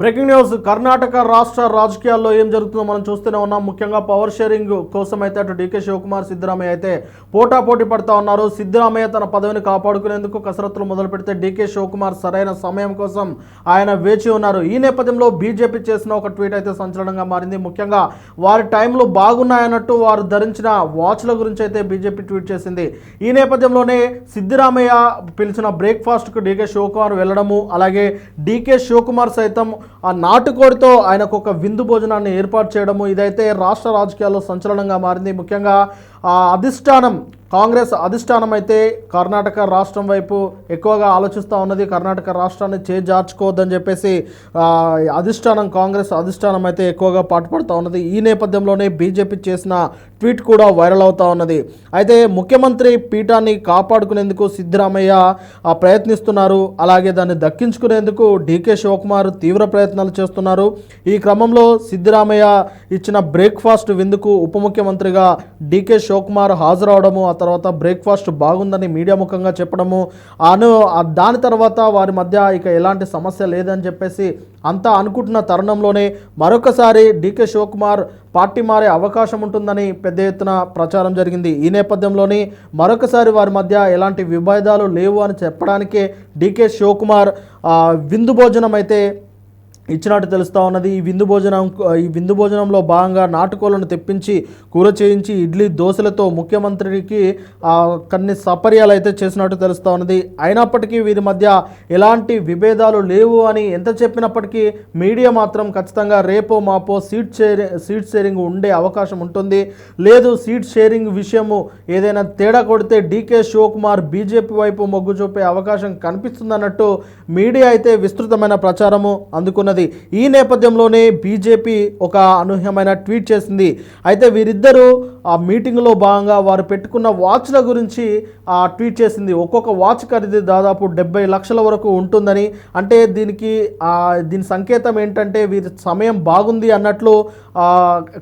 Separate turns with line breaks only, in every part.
Breaking news. Karnataka రాష్ట్ర రాజకీయాల్లో ఏం జరుగుతుందో మనం చూస్తూనే ఉన్నాం. ముఖ్యంగా పవర్ షేరింగ్ కోసం అయితే అటు డీకే శివకుమార్ సిద్ధరామయ్య అయితే పోటాపోటీ పడతా ఉన్నారు. సిద్ధరామయ్య తన పదవిని కాపాడుకునేందుకు కసరత్తులు మొదలు పెడితే డీకే శివకుమార్ సరైన సమయం కోసం ఆయన వేచి ఉన్నారు. ఈ నేపథ్యంలో బీజేపీ చేసిన ఒక ట్వీట్ అయితే సంచలనంగా మారింది. ముఖ్యంగా వారి టైంలో బాగున్నాయన్నట్టు వారు ధరించిన వాచ్ల గురించి అయితే బీజేపీ ట్వీట్ చేసింది. ఈ నేపథ్యంలోనే సిద్ధరామయ్య పిలిచిన బ్రేక్ఫాస్ట్కు డీకే శివకుమార్ వెళ్ళడము అలాగే డీకే శివకుమార్ సైతం ఆ నాటుకోడితో ఆయనకు ఒక విందు భోజనాన్ని ఏర్పాటు చేయడము ఇదైతే రాష్ట్ర రాజకీయాల్లో సంచలనంగా మారింది. ముఖ్యంగా ఆ అధిష్టానం కాంగ్రెస్ అధిష్టానం అయితే కర్ణాటక రాష్ట్రం వైపు ఎక్కువగా ఆలోచిస్తూ ఉన్నది. కర్ణాటక రాష్ట్రాన్ని చేజార్చుకోవద్దని చెప్పేసి అధిష్టానం కాంగ్రెస్ అధిష్టానం అయితే ఎక్కువగా పాటుపడుతూ ఉన్నది. ఈ నేపథ్యంలోనే బీజేపీ చేసిన ట్వీట్ కూడా వైరల్ అవుతూ ఉన్నది. అయితే ముఖ్యమంత్రి పీఠాన్ని కాపాడుకునేందుకు సిద్ధరామయ్య ప్రయత్నిస్తున్నారు. అలాగే దాన్ని దక్కించుకునేందుకు డీకే శివకుమార్ తీవ్ర ప్రయత్నాలు చేస్తున్నారు. ఈ క్రమంలో సిద్ధరామయ్య ఇచ్చిన బ్రేక్ఫాస్ట్ విందుకు ఉప ముఖ్యమంత్రిగా డీకే శివకుమార్ హాజరవడము తర్వాత బ్రేక్ఫాస్ట్ బాగుందని మీడియా ముఖంగా చెప్పడము అను దాని తర్వాత వారి మధ్య ఇక ఎలాంటి సమస్య లేదని చెప్పేసి అంతా అనుకుంటున్న తరుణంలోనే మరొకసారి డీకే శివకుమార్ పార్టీ మారే అవకాశం ఉంటుందని పెద్ద ఎత్తున ప్రచారం జరిగింది. ఈ నేపథ్యంలోనే మరొకసారి వారి మధ్య ఎలాంటి విభేదాలు లేవు అని చెప్పడానికే డీకే శివకుమార్ విందు భోజనం అయితే ఇచ్చినట్టు తెలుస్తూ ఉన్నది. ఈ విందు భోజనం ఈ విందు భోజనంలో భాగంగా నాటుకోళ్ళను తెప్పించి కూర చేయించి ఇడ్లీ దోశలతో ముఖ్యమంత్రికి కొన్ని సపర్యాలు అయితే చేసినట్టు తెలుస్తూ ఉన్నది. అయినప్పటికీ వీరి మధ్య ఎలాంటి విభేదాలు లేవు అని ఎంత చెప్పినప్పటికీ మీడియా మాత్రం ఖచ్చితంగా రేపో మాపో సీట్ షేరింగ్ సీట్ షేరింగ్ ఉండే అవకాశం ఉంటుంది. లేదు సీట్ షేరింగ్ విషయము ఏదైనా తేడా కొడితే డీకే శివకుమార్ బీజేపీ వైపు మొగ్గు చూపే అవకాశం కనిపిస్తుందన్నట్టు మీడియా అయితే విస్తృతమైన ప్రచారము అందుకున్నది. ఈ నేపథ్యంలోనే బీజేపీ ఒక అనూహ్యమైన ట్వీట్ చేసింది. అయితే వీరిద్దరూ ఆ మీటింగ్లో భాగంగా వారు పెట్టుకున్న వాచ్ల గురించి ఆ ట్వీట్ చేసింది. ఒక్కొక్క వాచ్ ఖరీదు దాదాపు డెబ్బై లక్షల వరకు ఉంటుందని అంటే దీనికి దీని సంకేతం ఏంటంటే వీరి సమయం బాగుంది అన్నట్లు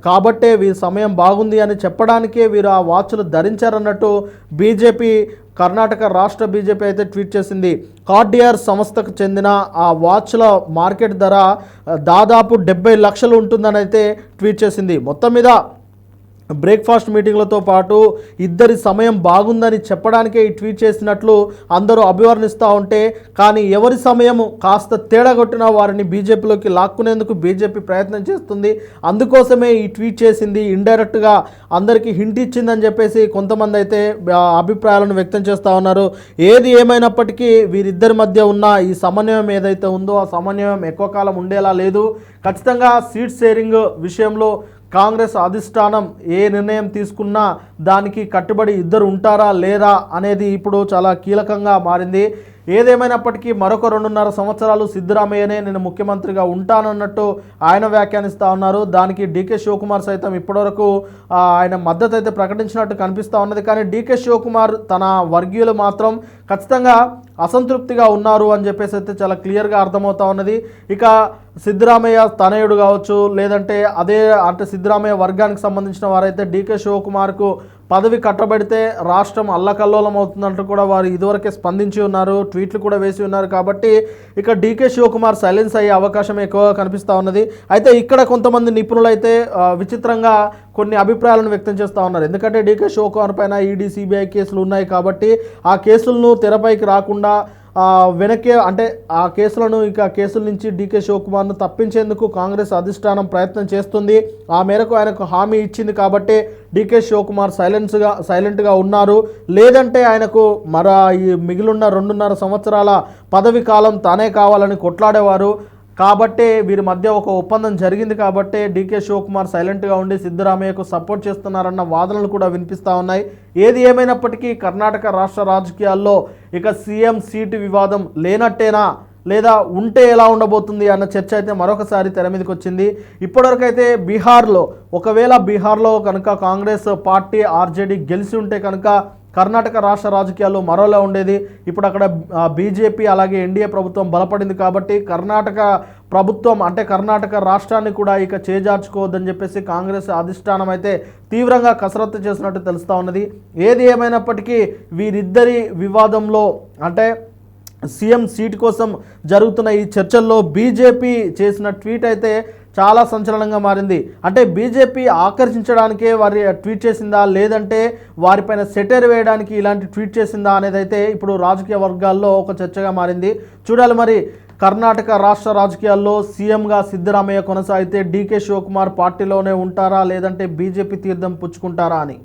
కాబట్టే వీరి సమయం బాగుంది అని చెప్పడానికే వీరు ఆ వాచ్లు ధరించారన్నట్టు బీజేపీ కర్ణాటక రాష్ట్ర బీజేపీ అయితే ట్వీట్ చేసింది. కార్డియర్ సంస్థకు చెందిన ఆ వాచ్ల మార్కెట్ ధర దాదాపు డెబ్బై లక్షలు ఉంటుందని అయితే ట్వీట్ చేసింది. మొత్తం మీద బ్రేక్ఫాస్ట్ మీటింగ్లతో పాటు ఇద్దరి సమయం బాగుందని చెప్పడానికే ఈ ట్వీట్ చేసినట్లు అందరూ అభివర్ణిస్తూ ఉంటే కానీ ఎవరి సమయం కాస్త తేడా కొట్టిన వారిని బీజేపీలోకి లాక్కునేందుకు బీజేపీ ప్రయత్నం చేస్తుంది. అందుకోసమే ఈ ట్వీట్ చేసింది. ఇండైరెక్ట్గా అందరికీ హింట్ ఇచ్చిందని చెప్పేసి కొంతమంది అయితే అభిప్రాయాలను వ్యక్తం చేస్తూ ఉన్నారు. ఏది ఏమైనప్పటికీ వీరిద్దరి మధ్య ఉన్న ఈ సమన్వయం ఏదైతే ఉందో ఆ సమన్వయం ఎక్కువ కాలం ఉండేలా లేదు. ఖచ్చితంగా సీట్ షేరింగ్ విషయంలో కాంగ్రెస్ అధిష్టానం ఏ నిర్ణయం తీసుకున్నా దానికి కట్టుబడి ఇద్దరు ఉంటారా లేరా అనేది ఇప్పుడు చాలా కీలకంగా మారింది. ఏదేమైనప్పటికీ మరొక రెండున్నర సంవత్సరాలు సిద్ధరామయ్యనే నేను ముఖ్యమంత్రిగా ఉంటానన్నట్టు ఆయన వ్యాఖ్యానిస్తూ ఉన్నారు. దానికి డీకే శివకుమార్ సైతం ఇప్పటివరకు ఆయన మద్దతు అయితే ప్రకటించినట్టు కనిపిస్తూ ఉన్నది. కానీ డీకే శివకుమార్ తన వర్గీయులు మాత్రం ఖచ్చితంగా అసంతృప్తిగా ఉన్నారు అని చెప్పేసి అయితే చాలా క్లియర్గా అర్థమవుతా ఉన్నది. ఇక సిద్ధరామయ్య తనయుడు కావచ్చు లేదంటే అదే అంటే సిద్ధరామయ్య వర్గానికి సంబంధించిన వారైతే డీకే శివకుమార్కు పదవి కట్టబెడితే రాష్ట్రం అల్లకల్లోలం అవుతుందంటూ కూడా వారు ఇదివరకే స్పందించి ఉన్నారు ట్వీట్లు కూడా వేసి ఉన్నారు కాబట్టి ఇక డీకే శివకుమార్ సైలెన్స్ అయ్యే అవకాశం ఎక్కువగా కనిపిస్తూ ఉన్నది. అయితే ఇక్కడ కొంతమంది నిపుణులు అయితే విచిత్రంగా కొన్ని అభిప్రాయాలను వ్యక్తం చేస్తూ ఉన్నారు. ఎందుకంటే డీకే శివకుమార్ పైన ఈడీ సిబిఐ కేసులు ఉన్నాయి కాబట్టి ఆ కేసులను తెరపైకి రాకుండా వెనకే అంటే ఆ కేసులను ఇక కేసుల నుంచి డీకే శివకుమార్ను తప్పించేందుకు కాంగ్రెస్ అధిష్టానం ప్రయత్నం చేస్తుంది. ఆ మేరకు ఆయనకు హామీ ఇచ్చింది కాబట్టి డీకే శివకుమార్ సైలెన్స్గా సైలెంట్గా ఉన్నారు. లేదంటే ఆయనకు మర ఈ మిగిలిన రెండున్నర సంవత్సరాల పదవి కాలం తానే కావాలని కొట్లాడేవారు. కాబట్టే వీరి మధ్య ఒక ఒప్పందం జరిగింది కాబట్టే డీకే శివకుమార్ సైలెంట్గా ఉండి సిద్ధరామయ్యకు సపోర్ట్ చేస్తున్నారన్న వాదనలు కూడా వినిపిస్తూ ఉన్నాయి. ఏది ఏమైనప్పటికీ కర్ణాటక రాష్ట్ర రాజకీయాల్లో ఇక సీఎం సీటు వివాదం లేనట్టేనా? లేదా ఉంటే ఎలా ఉండబోతుంది అన్న చర్చ అయితే మరొకసారి తెర మీదకి వచ్చింది. ఇప్పటివరకు అయితే బీహార్లో ఒకవేళ బీహార్లో కనుక కాంగ్రెస్ పార్టీ ఆర్జేడీ గెలిచి ఉంటే కనుక కర్ణాటక రాష్ట్ర రాజకీయాల్లో మరోలా ఉండేది. ఇప్పుడు అక్కడ బీజేపీ అలాగే ఎన్డీఏ ప్రభుత్వం బలపడింది కాబట్టి కర్ణాటక ప్రభుత్వం అంటే కర్ణాటక రాష్ట్రాన్ని కూడా ఇక చేజార్చుకోవద్దని చెప్పేసి కాంగ్రెస్ అధిష్టానం అయితే తీవ్రంగా కసరత్తు చేసినట్టు తెలుస్తూ ఉన్నది. ఏది ఏమైనప్పటికీ వీరిద్దరి వివాదంలో అంటే సీఎం సీట్ కోసం జరుగుతున్న ఈ చర్చల్లో బీజేపీ చేసిన ట్వీట్ అయితే చాలా సంచలనంగా మారింది. అంటే బీజేపీ ఆకర్షించడానికే వారి ట్వీట్ చేసిందా? లేదంటే వారిపైన సెటర్ వేయడానికి ఇలాంటి ట్వీట్ చేసిందా అనేది అయితే ఇప్పుడు రాజకీయ వర్గాల్లో ఒక చర్చగా మారింది. చూడాలి మరి కర్ణాటక రాష్ట్ర రాజకీయాల్లో సీఎంగా సిద్ధరామయ్య కొనసాగితే డీకే శివకుమార్ పార్టీలోనే ఉంటారా? లేదంటే బీజేపీ తీర్థం పుచ్చుకుంటారా అని.